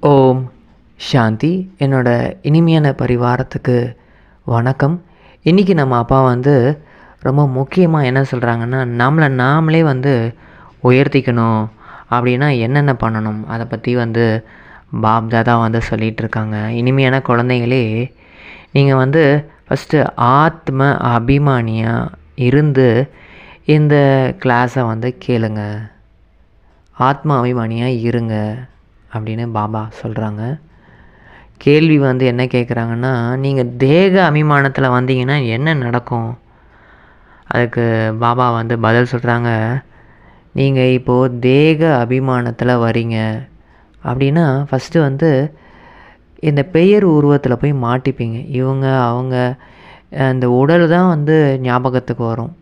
ஓம். சாந்தி. என்னோட இனிமையான பரிவாரத்துக்கு வணக்கம். இன்றைக்கி நம்ம அப்பா வந்து ரொம்ப முக்கியமாக என்ன சொல்கிறாங்கன்னா நம்மளை நாமளே வந்து உயர்த்திக்கணும். அப்படின்னா என்னென்ன பண்ணணும்? அதை பற்றி வந்து பாப் தாதா வந்து சொல்லிகிட்டு இருக்காங்க. இனிமையான குழந்தைங்களே நீங்கள் வந்து ஃபஸ்ட்டு ஆத்ம அபிமானியாக இருந்து இந்த கிளாஸை வந்து கேளுங்க. ஆத்ம அபிமானியாக இருங்க. அப்படின்னு பாபா சொல்கிறாங்க கேள்வி வந்து என்ன கேட்குறாங்கன்னா நீங்கள் தேக அபிமானத்தில் வந்தீங்கன்னா என்ன நடக்கும்? அதுக்கு பாபா வந்து பதில் சொல்கிறாங்க நீங்கள் இப்போது தேக அபிமானத்தில் வரீங்க. அப்படின்னா ஃபஸ்ட்டு வந்து இந்த பெயர் உருவத்தில் போய் மாட்டிப்பீங்க. இவங்க அவங்க அந்த உடல் தான் வந்து ஞாபகத்துக்கு வரும்.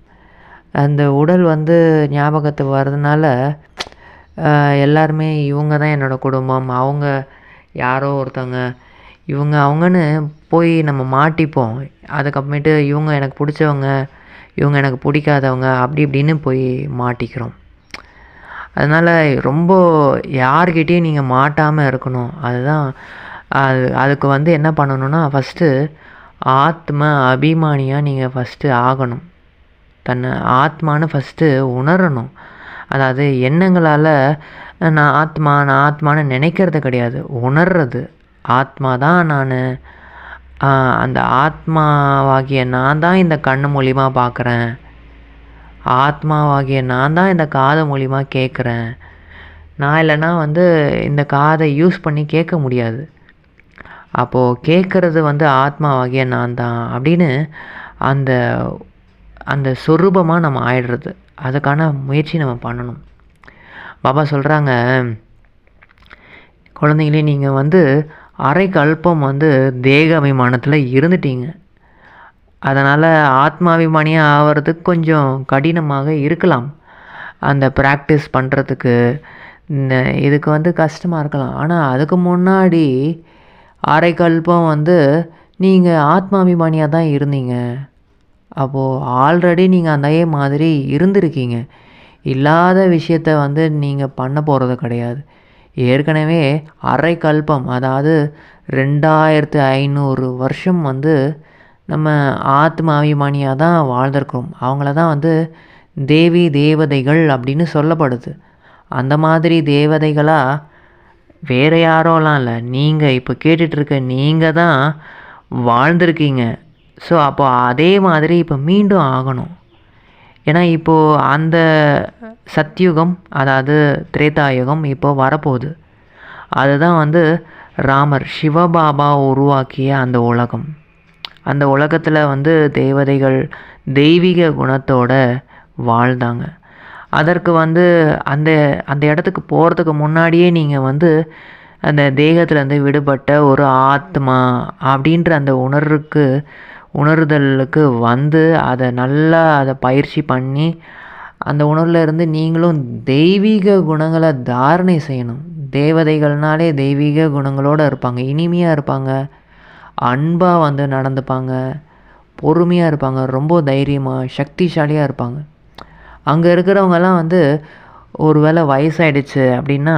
அந்த உடல் வந்து ஞாபகத்துக்கு வர்றதுனால எல்லாருமே இவங்க தான் என்னோடய குடும்பம். அவங்க யாரோ ஒருத்தவங்க. இவங்க அவங்கன்னு போய் நம்ம மாட்டிப்போம். அதுக்கப்புறமேட்டு இவங்க எனக்கு பிடிச்சவங்க இவங்க எனக்கு பிடிக்காதவங்க அப்படி இப்படின்னு போய் மாட்டிக்கிறோம். அதனால் ரொம்ப யார்கிட்டேயும் நீங்கள் மாட்டாமல் இருக்கணும். அதுதான் அது அதுக்கு வந்து என்ன பண்ணணும்னா ஃபஸ்ட்டு ஆத்ம அபிமானியாக நீங்கள் ஃபஸ்ட்டு ஆகணும். தன்னை ஆத்மான்னு ஃபஸ்ட்டு உணரணும். அதாவது எண்ணங்களால் நான் ஆத்மா நான் ஆத்மான்னு நினைக்கிறது கிடையாது உணர்றது. ஆத்மா தான் நான். அந்த ஆத்மாவாகிய நான் தான் இந்த கண் மூலிமா பார்க்குறேன் ஆத்மாவாகிய நான் தான் இந்த காது மூலிமா கேட்குறேன் நான் இல்லைன்னா வந்து இந்த காதை யூஸ் பண்ணி கேட்க முடியாது. அப்போது கேட்குறது வந்து ஆத்மாவாகிய நான் தான் அப்படின்னு அந்த அந்த சொரூபமாக நம்ம ஆயிடுறது. அதுக்கான முயற்சி நம்ம பண்ணணும். பாபா சொல்கிறாங்க குழந்தைங்களே நீங்கள் வந்து அரை கல்பம் வந்து தேக அபிமானத்தில் இருந்துட்டீங்க. அதனால் ஆத்மாபிமானியாக ஆகிறதுக்கு கொஞ்சம் கடினமாக இருக்கலாம். அந்த ப்ராக்டிஸ் பண்ணுறதுக்கு இந்த இதுக்கு வந்து கஷ்டமாக இருக்கலாம். ஆனால் அதுக்கு முன்னாடி அரைக்கல்பம் வந்து நீங்கள் ஆத்மாபிமானியாக தான் இருந்தீங்க. அப்போது ஆல்ரெடி நீங்கள் அதே மாதிரி இருந்திருக்கீங்க. இல்லாத விஷயத்த வந்து நீங்கள் பண்ண போகிறது கிடையாது. ஏற்கனவே அரை கல்பம் அதாவது ரெண்டாயிரத்து ஐநூறு வருஷம் வந்து நம்ம ஆத்மாபிமானியாக தான் வாழ்ந்திருக்கிறோம். அவங்கள தான் வந்து தேவி தேவதைகள் அப்படின்னு சொல்லப்படுது. அந்த மாதிரி தேவதைகளாக வேறு யாரோலாம் இல்லை. நீங்கள் இப்போ கேட்டுட்ருக்க நீங்கள் தான் வாழ்ந்திருக்கீங்க. ஸோ அப்போ அதே மாதிரி இப்போ மீண்டும் ஆகணும். ஏன்னா இப்போது அந்த சத்யுகம் அதாவது திரேதாயுகம் இப்போ வரப்போகுது. அதுதான் வந்து ராமர் சிவபாபா உருவாக்கிய அந்த உலகம். அந்த உலகத்தில் வந்து தேவதைகள் தெய்வீக குணத்தோட வாழ்ந்தாங்க. அதற்கு வந்து அந்த அந்த இடத்துக்கு போகிறதுக்கு முன்னாடியே நீங்கள் வந்து அந்த தேகத்துலேருந்து விடுபட்ட ஒரு ஆத்மா அப்படின்ற அந்த உணர்வுக்கு உணர்தலுக்கு வந்து அதை நல்லா அதை பயிற்சி பண்ணி அந்த உணர்வில் இருந்து நீங்களும் தெய்வீக குணங்களை தாரணை செய்யணும். தேவதைகள்னாலே தெய்வீக குணங்களோடு இருப்பாங்க. இனிமையாக இருப்பாங்க. அன்பாக வந்து நடந்துப்பாங்க. பொறுமையாக இருப்பாங்க. ரொம்ப தைரியமாக சக்திசாலியாக இருப்பாங்க. அங்கே இருக்கிறவங்கெல்லாம் வந்து ஒரு வேளை வயசாயிடுச்சு அப்படின்னா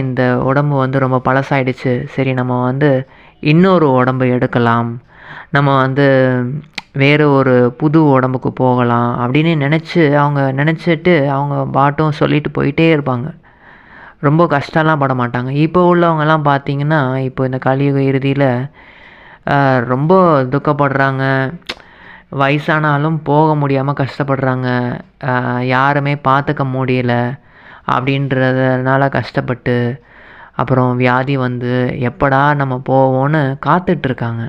இந்த உடம்பு வந்து ரொம்ப பழசாயிடுச்சு. சரி நம்ம வந்து இன்னொரு உடம்பு எடுக்கலாம். நம்ம வந்து வேறு ஒரு புது உடம்புக்கு போகலாம் அப்படின்னு நினச்சி அவங்க நினச்சிட்டு அவங்க பாட்டும் சொல்லிட்டு போயிட்டே இருப்பாங்க. ரொம்ப கஷ்டம்லாம் பட மாட்டாங்க. இப்போ உள்ளவங்கெல்லாம் பார்த்தீங்கன்னா இப்போ இந்த கலியுக இறுதியில் ரொம்ப துக்கப்படுறாங்க. வயசானாலும் போக முடியாமல் கஷ்டப்படுறாங்க. யாருமே பார்த்துக்க முடியல அப்படின்றதுனால கஷ்டப்பட்டு அப்புறம் வியாதி வந்து எப்படா நம்ம போவோன்னு காத்துட்ருக்காங்க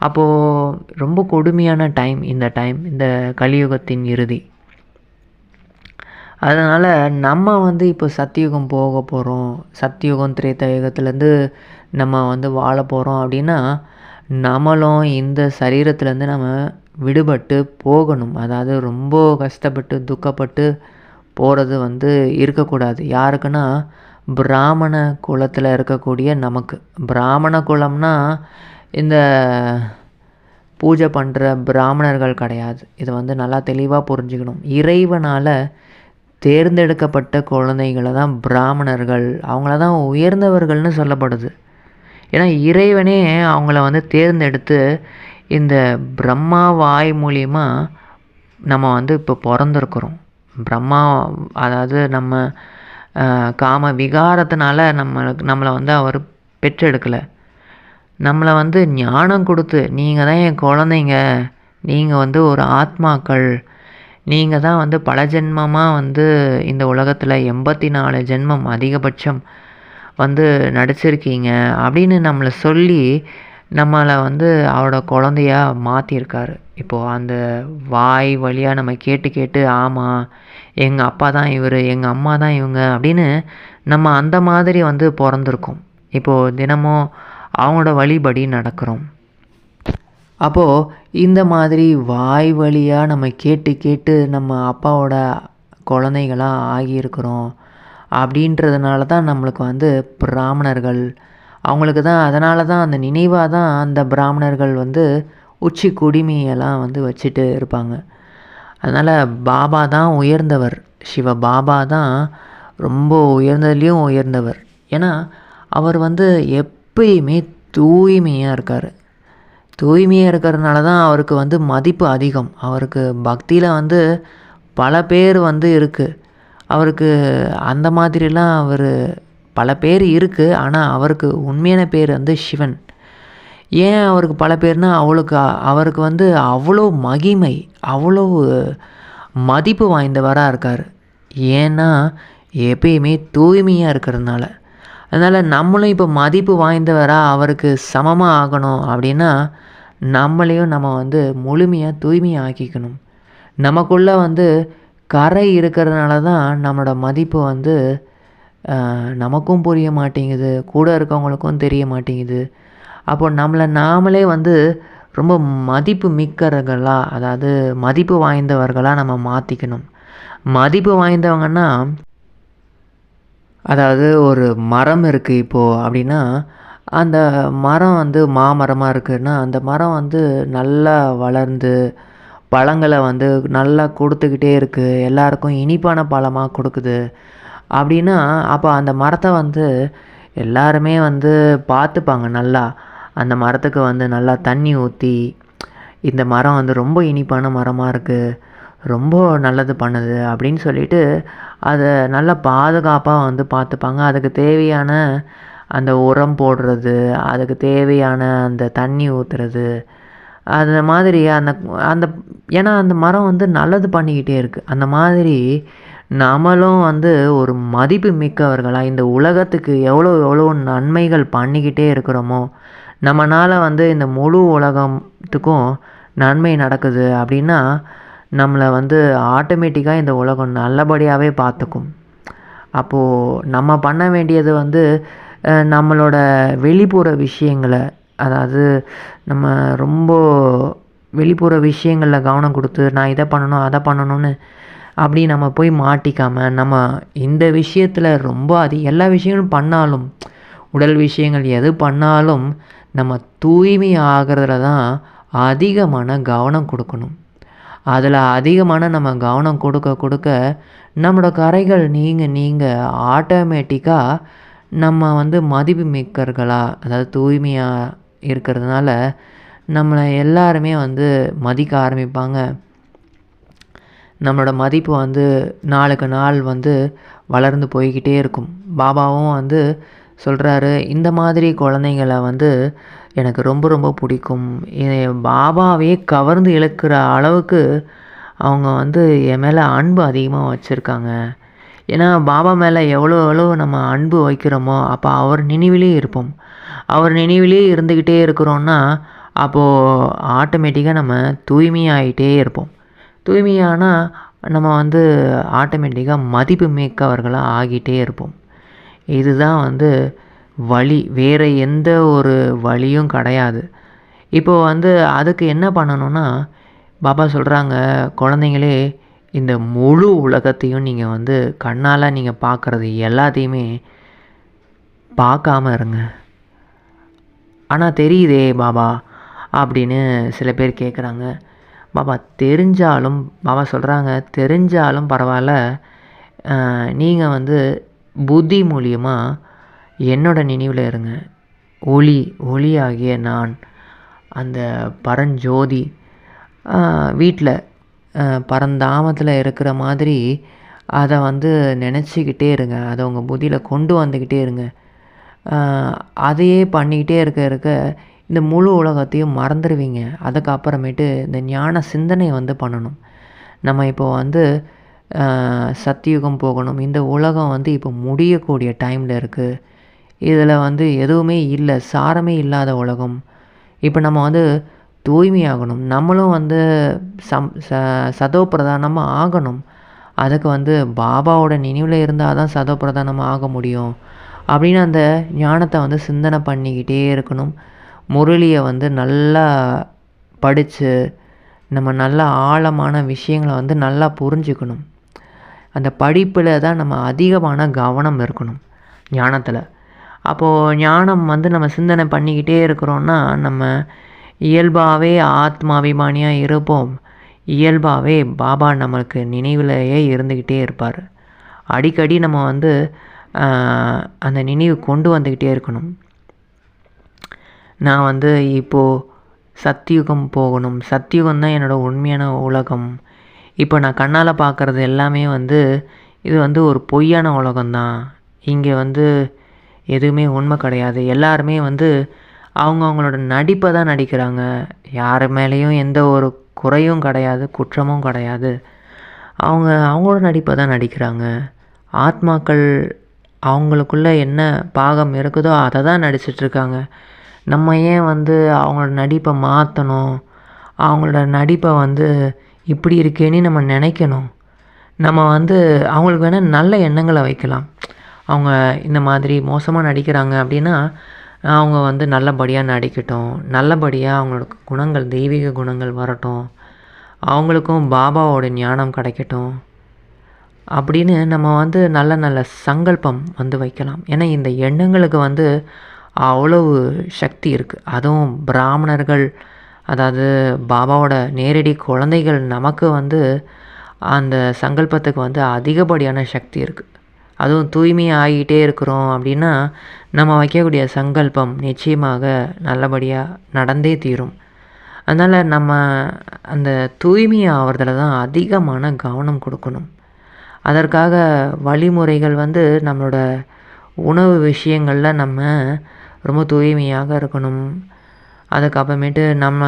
அப்போது ரொம்ப கொடுமையான டைம் இந்த டைம் இந்த கலியுகத்தின் இறுதி. அதனால் நம்ம வந்து இப்போ சத்தியுகம் போக போகிறோம் சத்தியுகம் திரேதாயுகத்துலேருந்து நம்ம வந்து வாழ போகிறோம் அப்படின்னா நம்மளும் இந்த சரீரத்துலேருந்து நம்ம விடுபட்டு போகணும். அதாவது ரொம்ப கஷ்டப்பட்டு துக்கப்பட்டு போகிறது வந்து இருக்கக்கூடாது. யாருக்குன்னா பிராமண குலத்தில் இருக்கக்கூடிய நமக்கு. பிராமண குலம்னா இந்த பூஜை பண்ணுற பிராமணர்கள் கிடையாது. இதை வந்து நல்லா தெளிவாக புரிஞ்சுக்கணும். இறைவனால் தேர்ந்தெடுக்கப்பட்ட குழந்தைகளை தான் பிராமணர்கள் அவங்கள தான் உயர்ந்தவர்கள்னு சொல்லப்படுது. ஏன்னா இறைவனே அவங்கள வந்து தேர்ந்தெடுத்து இந்த பிரம்மா வாய் மூலிமா நம்ம வந்து இப்போ பிறந்திருக்கிறோம். பிரம்மா அதாவது நம்ம காம விகாரத்தினால நம்மளுக்கு நம்மளை வந்து அவர் பெற்றெடுக்கலை. நம்மளை வந்து ஞானம் கொடுத்து நீங்கள் தான் என் குழந்தைங்க. நீங்கள் வந்து ஒரு ஆத்மாக்கள். நீங்கள் தான் வந்து பல ஜென்மமாக வந்து இந்த உலகத்தில் எண்பத்தி நாலு ஜென்மம் அதிகபட்சம் வந்து நடிச்சிருக்கீங்க. அப்படின்னு நம்மளை சொல்லி நம்மளை வந்து அவரோட குழந்தையாக மாற்றிருக்காரு இப்போது அந்த வாய் வழியாக நம்ம கேட்டு கேட்டு ஆமாம் எங்கள் அப்பா தான் இவர் எங்கள் அம்மா தான் இவங்க. அப்படின்னு நம்ம அந்த மாதிரி வந்து பிறந்திருக்கோம். இப்போது தினமும் அவங்களோட வழிபடி நடக்கிறோம். அப்போது இந்த மாதிரி வாய் வழியாக நம்ம கேட்டு கேட்டு நம்ம அப்பாவோட குழந்தைகளாக ஆகியிருக்கிறோம் அப்படின்றதுனால தான் நம்மளுக்கு வந்து பிராமணர்கள். அவங்களுக்கு தான் அதனால தான் அந்த நினைவாக தான் அந்த பிராமணர்கள் வந்து உச்சி குடிமையெல்லாம் வந்து வச்சுட்டு இருப்பாங்க. அதனால் பாபா தான் உயர்ந்தவர். சிவ பாபா தான் ரொம்ப உயர்ந்ததுலேயும் உயர்ந்தவர். ஏன்னா அவர் வந்து எப் எப்பயுமே தூய்மையாக இருக்கார். தூய்மையாக இருக்கிறதுனால தான் அவருக்கு வந்து மதிப்பு அதிகம். அவருக்கு பக்தியில் வந்து பல பேர் வந்து இருக்குது அவருக்கு அந்த மாதிரிலாம் அவர் பல பேர் இருக்குது ஆனால் அவருக்கு உண்மையான பேர் வந்து சிவன். ஏன் அவருக்கு பல பேர்னா அவளுக்கு அவருக்கு வந்து அவ்வளோ மகிமை அவ்வளோ மதிப்பு வாய்ந்தவராக இருக்கார். ஏன்னா எப்பயுமே தூய்மையாக இருக்கிறதுனால. அதனால் நம்மளும் இப்போ மதிப்பு வாய்ந்தவராக அவருக்கு சமமாக ஆகணும் அப்படின்னா நம்மளையும் நம்ம வந்து முழுமையாக தூய்மையாக ஆக்கிக்கணும் நமக்குள்ளே வந்து கரை இருக்கிறதுனால தான் நம்மளோட மதிப்பு வந்து நமக்கும் புரிய மாட்டேங்குது கூட இருக்கவங்களுக்கும் தெரிய மாட்டேங்குது. அப்போ நம்மளை நாமளே வந்து ரொம்ப மதிப்பு மிக்கவர்களாக அதாவது மதிப்பு வாய்ந்தவர்களாக நம்ம மாற்றிக்கணும் மதிப்பு வாய்ந்தவங்கன்னா அதாவது ஒரு மரம் இருக்குது இப்போது அப்படின்னா அந்த மரம் வந்து மாமரமாக இருக்குதுன்னா அந்த மரம் வந்து நல்லா வளர்ந்து பழங்களை வந்து நல்லா கொடுத்துக்கிட்டே இருக்குது எல்லாருக்கும் இனிப்பான பழமாக கொடுக்குது. அப்படின்னா அப்போ அந்த மரத்தை வந்து எல்லாருமே வந்து பார்த்துப்பாங்க நல்லா. அந்த மரத்துக்கு வந்து நல்லா தண்ணி ஊற்றி இந்த மரம் வந்து ரொம்ப இனிப்பான மரமாக இருக்குது ரொம்ப நல்லது பண்ணுது அப்படின்னு சொல்லிட்டு அதை நல்லா பாதுகாப்பாக வந்து பார்த்துப்பாங்க. அதுக்கு தேவையான அந்த உரம் போடுறது அதுக்கு தேவையான அந்த தண்ணி ஊற்றுறது அந்த மாதிரி அந்த அந்த ஏன்னா அந்த மரம் வந்து நல்லது பண்ணிக்கிட்டே இருக்குது அந்த மாதிரி நம்மளும் வந்து ஒரு மதிப்பு மிக்கவர்களாக இந்த உலகத்துக்கு எவ்வளோ எவ்வளோ நன்மைகள் பண்ணிக்கிட்டே இருக்கிறோமோ நம்மனால் வந்து இந்த முழு உலகத்துக்கும் நன்மை நடக்குது அப்படின்னா நம்மளை வந்து ஆட்டோமேட்டிக்காக இந்த உலகம் நல்லபடியாகவே பார்த்துக்கும். அப்போது நம்ம பண்ண வேண்டியது வந்து நம்மளோட வெளிப்புற விஷயங்களை அதாவது நம்ம ரொம்ப வெளிப்புற விஷயங்களில் கவனம் கொடுத்து நான் இதை பண்ணணும் அதை பண்ணணும்னு அப்படி நம்ம போய் மாட்டிக்காமல் நம்ம இந்த விஷயத்தில் ரொம்ப அதி எல்லா விஷயங்களும் பண்ணாலும் உடல் விஷயங்கள் எது பண்ணாலும் நம்ம தூய்மை ஆகிறதுல தான் அதிகமான கவனம் கொடுக்கணும். அதில் அதிகமான நம்ம கவனம் கொடுக்க கொடுக்க நம்மளோட கரைகள் நீங்கள் நீங்கள் ஆட்டோமேட்டிக்காக நம்ம வந்து மதிப்பு மிக்கர்களாக அதாவது தூய்மையாக இருக்கிறதுனால நம்மளை எல்லாருமே வந்து மதிக்க ஆரம்பிப்பாங்க. நம்மளோட மதிப்பு வந்து நாளுக்கு நாள் வந்து வளர்ந்து போய்க்கிட்டே இருக்கும். பாபாவும் வந்து சொல்கிறாரு இந்த மாதிரி குழந்தைங்கள வந்து எனக்கு ரொம்ப ரொம்ப பிடிக்கும். பாபாவே கவர்ந்து இழுக்கிற அளவுக்கு அவங்க வந்து என் மேலே அன்பு அதிகமாக வச்சுருக்காங்க. ஏன்னா பாபா மேலே எவ்வளோ எவ்வளோ நம்ம அன்பு வைக்கிறோமோ அப்போ அவர் நினைவிலே இருப்போம். அவர் நினைவிலே இருந்துக்கிட்டே இருக்கிறோன்னா அப்போது ஆட்டோமேட்டிக்காக நம்ம தூய்மையாகிட்டே இருப்போம். தூய்மையானால் நம்ம வந்து ஆட்டோமேட்டிக்காக மதிப்பு மிக்கவர்களாக ஆகிட்டே இருப்போம். இதுதான் வந்து வழி. வேறு எந்த ஒரு வழியும் கிடையாது. இப்போது வந்து அதுக்கு என்ன பண்ணணும்னா பாபா சொல்கிறாங்க குழந்தைங்களே இந்த முழு உலகத்தையும் நீங்கள் வந்து கண்ணால் நீங்கள் பார்க்குறது எல்லாத்தையுமே பார்க்காம இருங்க. ஆனால் தெரியுதே பாபா அப்படின்னு சில பேர் கேட்குறாங்க பாபா தெரிஞ்சாலும் பாபா சொல்கிறாங்க தெரிஞ்சாலும் பரவாயில்ல. நீங்கள் வந்து புத்தி மூலியமாக என்னோட நினைவில் இருங்க. ஒளி ஒளியாகிய நான் அந்த பரஞ்சோதி வீட்டில் பரந்தாமத்தில் இருக்கிற மாதிரி அதை வந்து நினச்சிக்கிட்டே இருங்க. அதை உங்கள் புதியில் கொண்டு வந்துக்கிட்டே இருங்க. அதையே பண்ணிக்கிட்டே இருக்க இருக்க இந்த முழு உலகத்தையும் மறந்துடுவீங்க அதுக்கப்புறமேட்டு இந்த ஞான சிந்தனை வந்து பண்ணணும். நம்ம இப்போ வந்து சத்தியுகம் போகணும். இந்த உலகம் வந்து இப்போ முடியக்கூடிய டைமில் இருக்குது இதில் வந்து எதுவுமே இல்லை. சாரமே இல்லாத உலகம். இப்போ நம்ம வந்து தூய்மையாகணும். நம்மளும் வந்து சம் ச சதோ பிரதானமாக ஆகணும். அதுக்கு வந்து பாபாவோட நினைவில் இருந்தால் தான் சதோ பிரதானமாக ஆக முடியும். அப்படின்னு அந்த ஞானத்தை வந்து சிந்தனை பண்ணிக்கிட்டே இருக்கணும். முரளியை வந்து நல்லா படித்து நம்ம நல்ல ஆழமான விஷயங்களை வந்து நல்லா புரிஞ்சுக்கணும். அந்த படிப்பில் தான் நம்ம அதிகமான கவனம் இருக்கணும் ஞானத்தில். அப்போது ஞானம் வந்து நம்ம சிந்தனை பண்ணிக்கிட்டே இருக்கிறோன்னா நம்ம இயல்பாகவே ஆத்மாபிமானியாக இருப்போம். இயல்பாகவே பாபா நம்மளுக்கு நினைவிலேயே இருந்துக்கிட்டே இருப்பார். அடிக்கடி நம்ம வந்து அந்த நினைவு கொண்டு வந்துக்கிட்டே இருக்கணும். நான் வந்து இப்போது சத்தியுகம் போகணும். சத்தியுகம் தான் என்னோடய உண்மையான உலகம். இப்போ நான் கண்ணால் பார்க்குறது எல்லாமே வந்து இது வந்து ஒரு பொய்யான உலகம்தான். இங்கே வந்து எதுவுமே உண்மை கிடையாது. எல்லாருமே வந்து அவங்க அவங்களோட நடிப்பை தான் நடிக்கிறாங்க. யார் மேலேயும் எந்த ஒரு குறையும் கிடையாது குற்றமும் கிடையாது. அவங்க அவங்களோட நடிப்பை தான் நடிக்கிறாங்க. ஆத்மாக்கள் அவங்களுக்குள்ளே என்ன பாகம் இருக்குதோ அதை தான் நடிச்சிட்ருக்காங்க நம்ம ஏன் வந்து அவங்களோட நடிப்பை மாற்றணும் அவங்களோட நடிப்பை வந்து இப்படி இருக்கேன்னு நம்ம நினைக்கணும். நம்ம வந்து அவங்களுக்கு வேணால் நல்ல எண்ணங்களை வைக்கலாம். அவங்க இந்த மாதிரி மோசமாக நடிக்கிறாங்க அப்படின்னா அவங்க வந்து நல்லபடியாக நடிக்கட்டும். நல்லபடியாக அவங்களோட குணங்கள் தெய்வீக குணங்கள் வரட்டும். அவங்களுக்கும் பாபாவோட ஞானம் கிடைக்கட்டும். அப்படின்னு நம்ம வந்து நல்ல நல்ல சங்கல்பம் வந்து வைக்கலாம். ஏன்னா இந்த எண்ணங்களுக்கு வந்து அவ்வளவு சக்தி இருக்குது அதுவும் பிராமணர்கள் அதாவது பாபாவோட நேரடி குழந்தைகள் நமக்கு வந்து அந்த சங்கல்பத்துக்கு வந்து அதிகப்படியான சக்தி இருக்குது அதுவும் தூய்மையாக ஆகிட்டே இருக்கிறோம் அப்படின்னா நம்ம வைக்கக்கூடிய சங்கல்பம் நிச்சயமாக நல்லபடியாக நடந்தே தீரும். அதனால் நம்ம அந்த தூய்மை ஆகிறதுல தான் அதிகமான கவனம் கொடுக்கணும். அதற்காக வழிமுறைகள் வந்து நம்மளோட உணவு விஷயங்களில் நம்ம ரொம்ப தூய்மையாக இருக்கணும். அதுக்கப்புறமேட்டு நம்ம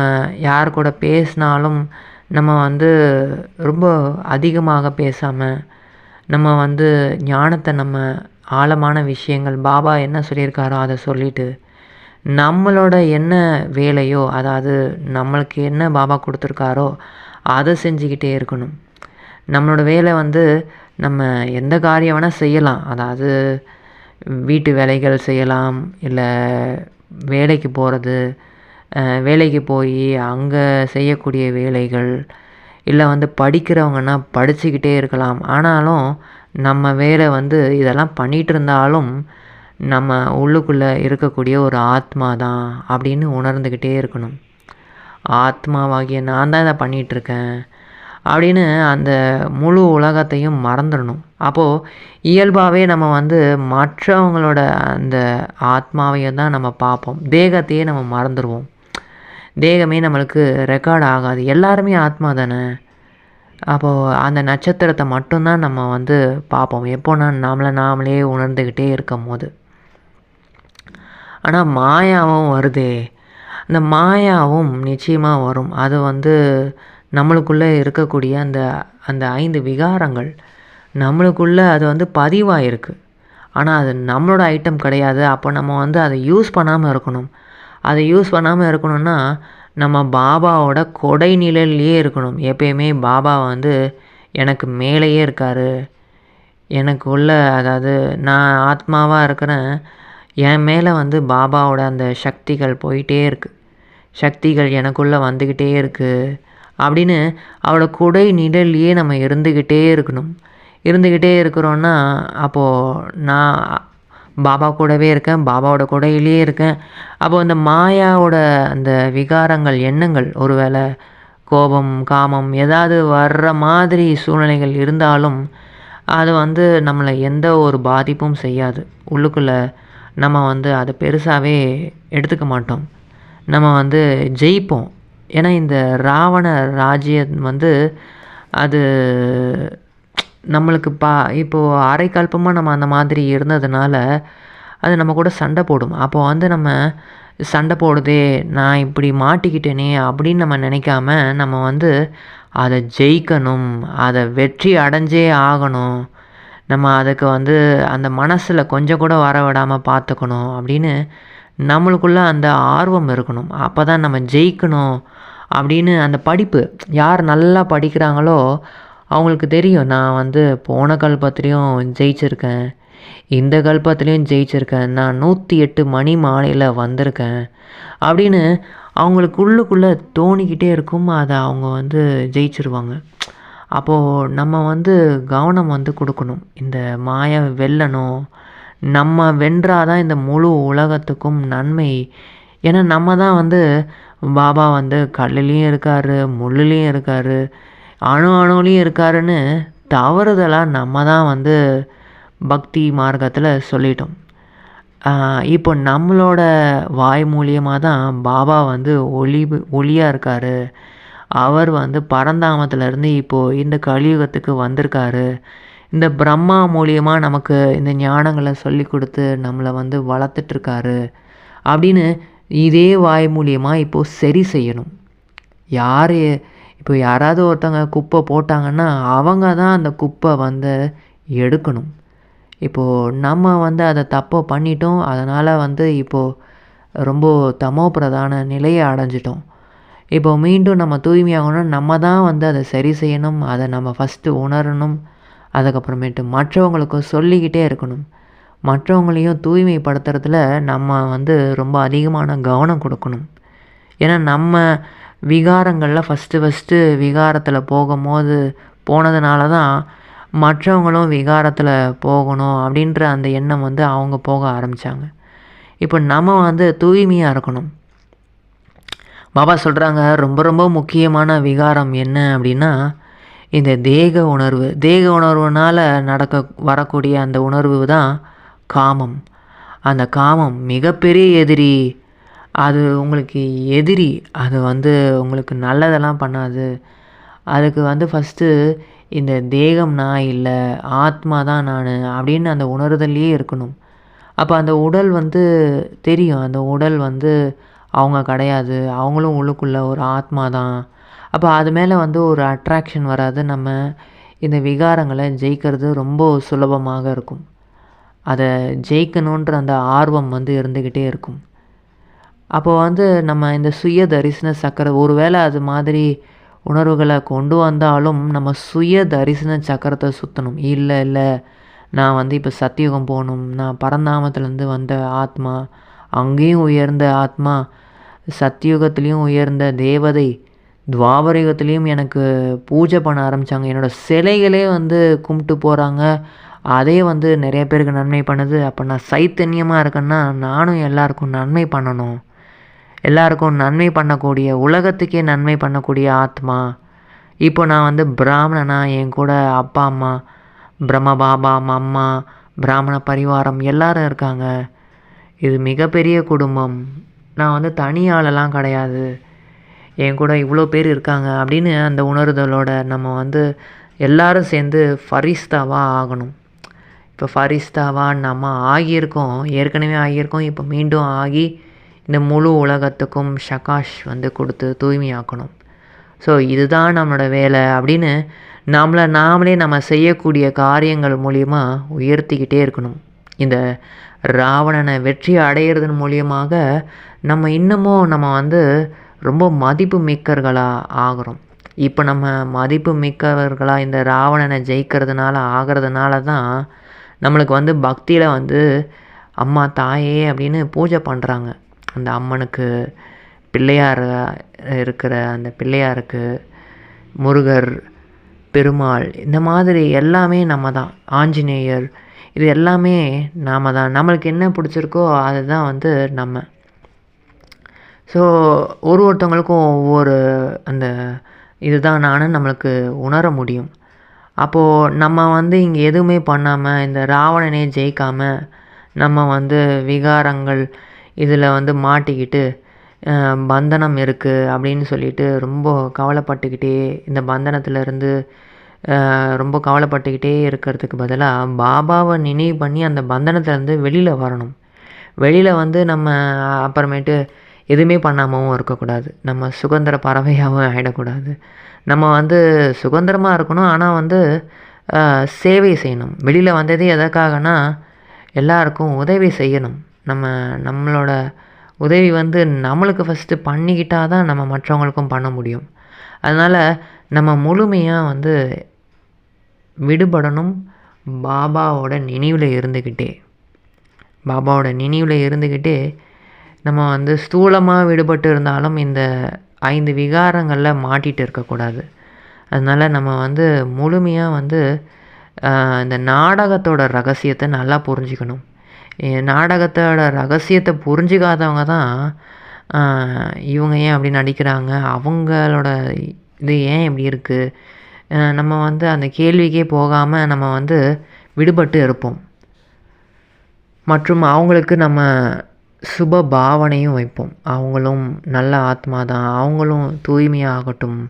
யார் கூட பேசினாலும் நம்ம வந்து ரொம்ப அதிகமாக பேசாமல் நம்ம வந்து ஞானத்தை நம்ம ஆழமான விஷயங்கள் பாபா என்ன சொல்லியிருக்காரோ அதை சொல்லிவிட்டு நம்மளோட என்ன வேலையோ அதாவது நம்மளுக்கு என்ன பாபா கொடுத்துருக்காரோ அதை செஞ்சுக்கிட்டே இருக்கணும். நம்மளோட வேலை வந்து நம்ம எந்த காரியம் வேணால் செய்யலாம். அதாவது வீட்டு வேலைகள் செய்யலாம் இல்லை வேலைக்கு போகிறது வேலைக்கு போய் அங்கே செய்யக்கூடிய வேலைகள் இல்லை வந்து படிக்கிறவங்கன்னா படிச்சுக்கிட்டே இருக்கலாம். ஆனாலும் நம்ம வேலை வந்து இதெல்லாம் பண்ணிகிட்டு இருந்தாலும் நம்ம உள்ளுக்குள்ளே இருக்கக்கூடிய ஒரு ஆத்மா தான் அப்படின்னு உணர்ந்துக்கிட்டே இருக்கணும். ஆத்மாவாகிய நான் தான் இதை பண்ணிகிட்ருக்கேன் அப்படின்னு அந்த முழு உலகத்தையும் மறந்துடணும். அப்போது இயல்பாகவே நம்ம வந்து மற்றவங்களோட அந்த ஆத்மாவையை தான் நம்ம பார்ப்போம். தேகத்தையே நம்ம மறந்துடுவோம். தேகமே நம்மளுக்கு ரெக்கார்ட் ஆகாது. எல்லாருமே ஆத்மா தானே? அப்போது அந்த நட்சத்திரத்தை மட்டும்தான் நம்ம வந்து பார்ப்போம். எப்போனா நாமளை நாமளே உணர்ந்துக்கிட்டே இருக்கும் போது ஆனால் மாயாவும் வருதே. அந்த மாயாவும் நிச்சயமாக வரும். அது வந்து நம்மளுக்குள்ளே இருக்கக்கூடிய அந்த அந்த ஐந்து விகாரங்கள் நம்மளுக்குள்ளே அது வந்து பதிவாயிருக்கு. ஆனால் அது நம்மளோட ஐட்டம் கிடையாது. அப்போ நம்ம வந்து அதை யூஸ் பண்ணாமல் இருக்கணும். அதை யூஸ் பண்ணாமல் இருக்கணும்னா நம்ம பாபாவோட கொடை நிழல்லையே இருக்கணும். எப்பயுமே பாபா வந்து எனக்கு மேலேயே இருக்கார். எனக்கு உள்ள அதாவது நான் ஆத்மாவாக இருக்கிறேன். என் மேலே வந்து பாபாவோட அந்த சக்திகள் போயிட்டே இருக்குது சக்திகள் எனக்குள்ளே வந்துக்கிட்டே இருக்குது அப்படின்னு அவளோட குடை நிழல்லையே நம்ம இருந்துக்கிட்டே இருக்கணும். இருந்துக்கிட்டே இருக்கிறோன்னா அப்போது நான் பாபா கூடவே இருக்கேன் பாபாவோட கூடையிலேயே இருக்கேன். அப்போ அந்த மாயாவோட அந்த விகாரங்கள் எண்ணங்கள் ஒருவேளை கோபம் காமம் ஏதாவது வர்ற மாதிரி சூழ்நிலைகள் இருந்தாலும் அது வந்து நம்மளை எந்த ஒரு பாதிப்பும் செய்யாது. உள்ளுக்குள்ளே நம்ம வந்து அதை பெருசாகவே எடுத்துக்க மாட்டோம். நம்ம வந்து ஜெயிப்போம். ஏன்னா இந்த ராவண ராஜ்யம் வந்து அது நம்மளுக்கு பா இப்போது அரைக்கல்பமாக நம்ம அந்த மாதிரி இருந்ததுனால அது நம்ம கூட சண்டை போடும். அப்போது வந்து நம்ம சண்டை போடுதே நான் இப்படி மாட்டிக்கிட்டேனே அப்படின்னு நம்ம நினைக்காம நம்ம வந்து அதை ஜெயிக்கணும் அதை வெற்றி அடைஞ்சே ஆகணும் நம்ம அதுக்கு வந்து அந்த மனசில் கொஞ்சம் கூட வர விடாமல் பார்த்துக்கணும் அப்படின்னு நம்மளுக்குள்ளே அந்த ஆர்வம் இருக்கணும். அப்போ தான் நம்ம ஜெயிக்கணும் அப்படின்னு அந்த படிப்பு யார் நல்லா படிக்கிறாங்களோ அவங்களுக்கு தெரியும். நான் வந்து போன கல்பத்துலேயும் ஜெயிச்சிருக்கேன். இந்த கல்பத்துலேயும் ஜெயிச்சிருக்கேன். நான் நூற்றி எட்டு மணி மாலையில் வந்திருக்கேன். அப்படின்னு அவங்களுக்கு உள்ளுக்குள்ளே தோணிக்கிட்டே இருக்கும். அதை அவங்க வந்து ஜெயிச்சிருவாங்க. அப்போது நம்ம வந்து கவனம் வந்து கொடுக்கணும். இந்த மாய வெல்லணும். நம்ம வென்றாதான் இந்த முழு உலகத்துக்கும் நன்மை. ஏன்னா நம்ம தான் வந்து பாபா வந்து கல்லுலேயும் இருக்கார் முள்ளுலேயும் இருக்கார். அணு அணுலேயும் இருக்காருன்னு தவறுதலாக நம்ம தான் வந்து பக்தி மார்க்கத்தில் சொல்லிட்டோம். இப்போ நம்மளோட வாய் மூலியமாக தான் பாபா வந்து ஒளி ஒளியாக இருக்கார். அவர் வந்து பரந்தாமத்துலேருந்து இப்போது இந்த கலியுகத்துக்கு வந்திருக்காரு. இந்த பிரம்மா மூலியமாக நமக்கு இந்த ஞானங்களை சொல்லி கொடுத்து நம்மளை வந்து வளர்த்துட்ருக்காரு அப்படின்னு இதே வாய் மூலியமாக இப்போது சரி செய்யணும். யார் இப்போ யாராவது ஒருத்தவங்க குப்பை போட்டாங்கன்னா அவங்க தான் அந்த குப்பை வந்து எடுக்கணும். இப்போது நம்ம வந்து அதை தப்பை பண்ணிட்டோம் அதனால் வந்து இப்போது ரொம்ப தமோ பிரதான நிலையை அடைஞ்சிட்டோம். இப்போ மீண்டும் நம்ம தூய்மையாகணும் நம்ம தான் வந்து அதை சரி செய்யணும் அதை நம்ம ஃபஸ்ட்டு உணரணும் அதுக்கப்புறமேட்டு மற்றவங்களுக்கும் சொல்லிக்கிட்டே இருக்கணும். மற்றவங்களையும் தூய்மைப்படுத்துறதுல நம்ம வந்து ரொம்ப அதிகமான கவனம் கொடுக்கணும். ஏன்னா நம்ம விகாரங்களில் ஃபஸ்ட்டு ஃபஸ்ட்டு விகாரத்தில் போகும்போது போனதுனால தான் மற்றவங்களும் விகாரத்தில் போகணும் அப்படின்ற அந்த எண்ணம் வந்து அவங்க போக ஆரம்பித்தாங்க இப்போ நம்ம வந்து தூய்மையாக இருக்கணும். பாபா சொல்கிறாங்க ரொம்ப ரொம்ப முக்கியமான விகாரம் என்ன அப்படின்னா இந்த தேக உணர்வு. தேக உணர்வுனால் நடக்க வரக்கூடிய அந்த உணர்வு தான் காமம். அந்த காமம் மிகப்பெரிய எதிரி அது உங்களுக்கு எதிரி அது வந்து உங்களுக்கு நல்லதெல்லாம் பண்ணாது. அதுக்கு வந்து ஃபஸ்ட்டு இந்த தேகம் நான் இல்லை ஆத்மா தான் நான் அப்படின்னு அந்த உணர்தல்லையே இருக்கணும். அப்போ அந்த உடல் வந்து தெரியும். அந்த உடல் வந்து அவங்க கிடையாது. அவங்களும் உள்ளுக்குள்ளே ஒரு ஆத்மா தான். அப்போ அது மேலே வந்து ஒரு அட்ராக்ஷன் வராது. நம்ம இந்த விகாரங்களை ஜெயிக்கிறது ரொம்ப சுலபமாக இருக்கும். அதை ஜெயிக்கணுன்ற அந்த ஆர்வம் வந்து இருந்துக்கிட்டே இருக்கும். அப்போ வந்து நம்ம இந்த சுய தரிசன சக்கரை ஒரு வேளை அது மாதிரி உணர்வுகளை கொண்டு வந்தாலும் நம்ம சுய தரிசன சக்கரத்தை சுற்றணும் இல்லை இல்லை நான் வந்து இப்போ சத்தியுகம் போகணும். நான் பரந்தாமத்துலேருந்து வந்த ஆத்மா அங்கேயும் உயர்ந்த ஆத்மா சத்தியுகத்துலேயும் உயர்ந்த தேவதை துவாபரயுகத்துலேயும் எனக்கு பூஜை பண்ண ஆரம்பித்தாங்க என்னோடய சிலைகளே வந்து கும்பிட்டு போகிறாங்க அதே வந்து நிறைய பேருக்கு நன்மை பண்ணுது. அப்போ நான் சைத்தன்யமாக இருக்கேன்னா நானும் எல்லாருக்கும் நன்மை பண்ணணும். எல்லாருக்கும் நன்மை பண்ணக்கூடிய உலகத்துக்கே நன்மை பண்ணக்கூடிய ஆத்மா. இப்போ நான் வந்து பிராமணனா என் கூட அப்பா அம்மா பிரம்ம பாபா அம்மா பிராமண பரிவாரம் எல்லாரும் இருக்காங்க. இது மிகப்பெரிய குடும்பம். நான் வந்து தனியாளெல்லாம் கிடையாது. என் கூட இவ்வளோ பேர் இருக்காங்க அப்படின்னு அந்த உணர்தலோட நம்ம வந்து எல்லாரும் சேர்ந்து ஃபரிஸ்தாவாக ஆகணும். இப்போ ஃபரிஸ்தாவாக நம்ம ஆகியிருக்கோம் ஏற்கனவே ஆகியிருக்கோம் இப்போ மீண்டும் ஆகி இந்த முழு உலகத்துக்கும் ஷகாஷ் வந்து கொடுத்து தூய்மையாக்கணும். ஸோ இதுதான் நம்மளோட வேலை அப்படின்னு நம்மளை நாமளே நம்ம செய்யக்கூடிய காரியங்கள் மூலியமாக உயர்த்திக்கிட்டே இருக்கணும். இந்த ராவணனை வெற்றி அடையிறதன் மூலியமாக நம்ம இன்னமும் நம்ம வந்து ரொம்ப மதிப்பு மிக்கர்களாக ஆகிறோம். இப்போ நம்ம மதிப்பு மிக்கவர்களாக இந்த ராவணனை ஜெயிக்கிறதுனால ஆகிறதுனால தான் நம்மளுக்கு வந்து பக்தியில் வந்து அம்மா தாயே அப்படின்னு பூஜை பண்ணுறாங்க அந்த அம்மனுக்கு பிள்ளையார் இருக்கிற அந்த பிள்ளையாருக்கு முருகர் பெருமாள் இந்த மாதிரி எல்லாமே நம்ம தான் ஆஞ்சநேயர் இது எல்லாமே நாம் தான் நம்மளுக்கு என்ன பிடிச்சிருக்கோ அதுதான் வந்து நம்ம. ஸோ ஒரு ஒருத்தவங்களுக்கும் ஒவ்வொரு அந்த இதுதான் நான் நம்மளுக்கு உணர முடியும். அப்போது நம்ம வந்து இங்கே எதுவுமே பண்ணாமல் இந்த ராவணனே ஜெயிக்காமல் நம்ம வந்து விகாரங்கள் இதில் வந்து மாட்டிக்கிட்டு பந்தனம் இருக்குது அப்படின்னு சொல்லிட்டு ரொம்ப கவலைப்பட்டுக்கிட்டே இந்த பந்தனத்துலேருந்து ரொம்ப கவலைப்பட்டுக்கிட்டே இருக்கிறதுக்கு பதிலாக பாபாவை நினைவு பண்ணி அந்த பந்தனத்துலேருந்து வெளியில் வரணும். வெளியில் வந்து நம்ம அப்புறமேட்டு எதுவுமே பண்ணாமவும் இருக்கக்கூடாது. நம்ம சுதந்திர பறவையாகவும் ஆகிடக்கூடாது நம்ம வந்து சுதந்திரமாக இருக்கணும். ஆனால் வந்து சேவை செய்யணும். வெளியில் வந்ததே எதற்காகனா எல்லாருக்கும் உதவி செய்யணும். நம்ம நம்மளோட உதவி வந்து நம்மளுக்கு ஃபஸ்ட்டு பண்ணிக்கிட்டால் தான் நம்ம மற்றவங்களுக்கும் பண்ண முடியும். அதனால் நம்ம முழுமையாக வந்து விடுபடணும். பாபாவோட நினைவில் இருந்துக்கிட்டே பாபாவோட நினைவில் இருந்துக்கிட்டே நம்ம வந்து ஸ்தூலமாக விடுபட்டு இருந்தாலும் இந்த ஐந்து விகாரங்களில் மாட்டிகிட்டு இருக்கக்கூடாது அதனால் நம்ம வந்து முழுமையாக வந்து இந்த நாடகத்தோட ரகசியத்தை நல்லா புரிஞ்சுக்கணும். நாடகத்தோட ரகசியத்தை புரிஞ்சுக்காதவங்க தான் இவங்க ஏன் அப்படி நடிக்கிறாங்க? அவங்களோட இது ஏன் இப்படி இருக்குது நம்ம வந்து அந்த கேள்விக்கே போகாமல் நம்ம வந்து விடுபட்டு இருப்போம். மற்றும் அவங்களுக்கு நம்ம சுப பாவனையும் வைப்போம். அவங்களும் நல்ல ஆத்மா தான். அவங்களும் தூய்மையாகட்டும்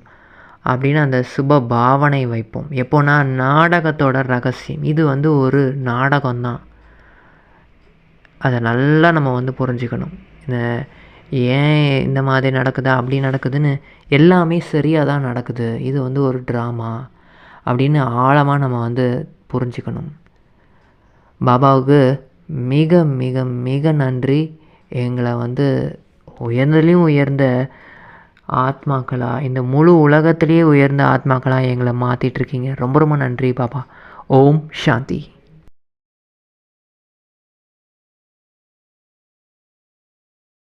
அப்படின்னு அந்த சுப பாவனை வைப்போம். எப்போனா நாடகத்தோட ரகசியம். இது வந்து ஒரு நாடகம்தான். அதை நல்லா நம்ம வந்து புரிஞ்சுக்கணும். இந்த ஏன் இந்த மாதிரி நடக்குதா அப்படி நடக்குதுன்னு எல்லாமே சரியாக தான் நடக்குது. இது வந்து ஒரு ட்ராமா அப்படின்னு ஆழமாக நம்ம வந்து புரிஞ்சுக்கணும். பாபாவுக்கு மிக மிக மிக நன்றி. எங்களை வந்து உயர்ந்ததுலேயும் உயர்ந்த ஆத்மாக்களாக இந்த முழு உலகத்திலேயே உயர்ந்த ஆத்மாக்களாக எங்களை மாற்றிட்டுருக்கீங்க ரொம்ப ரொம்ப நன்றி பாபா. ஓம் சாந்தி.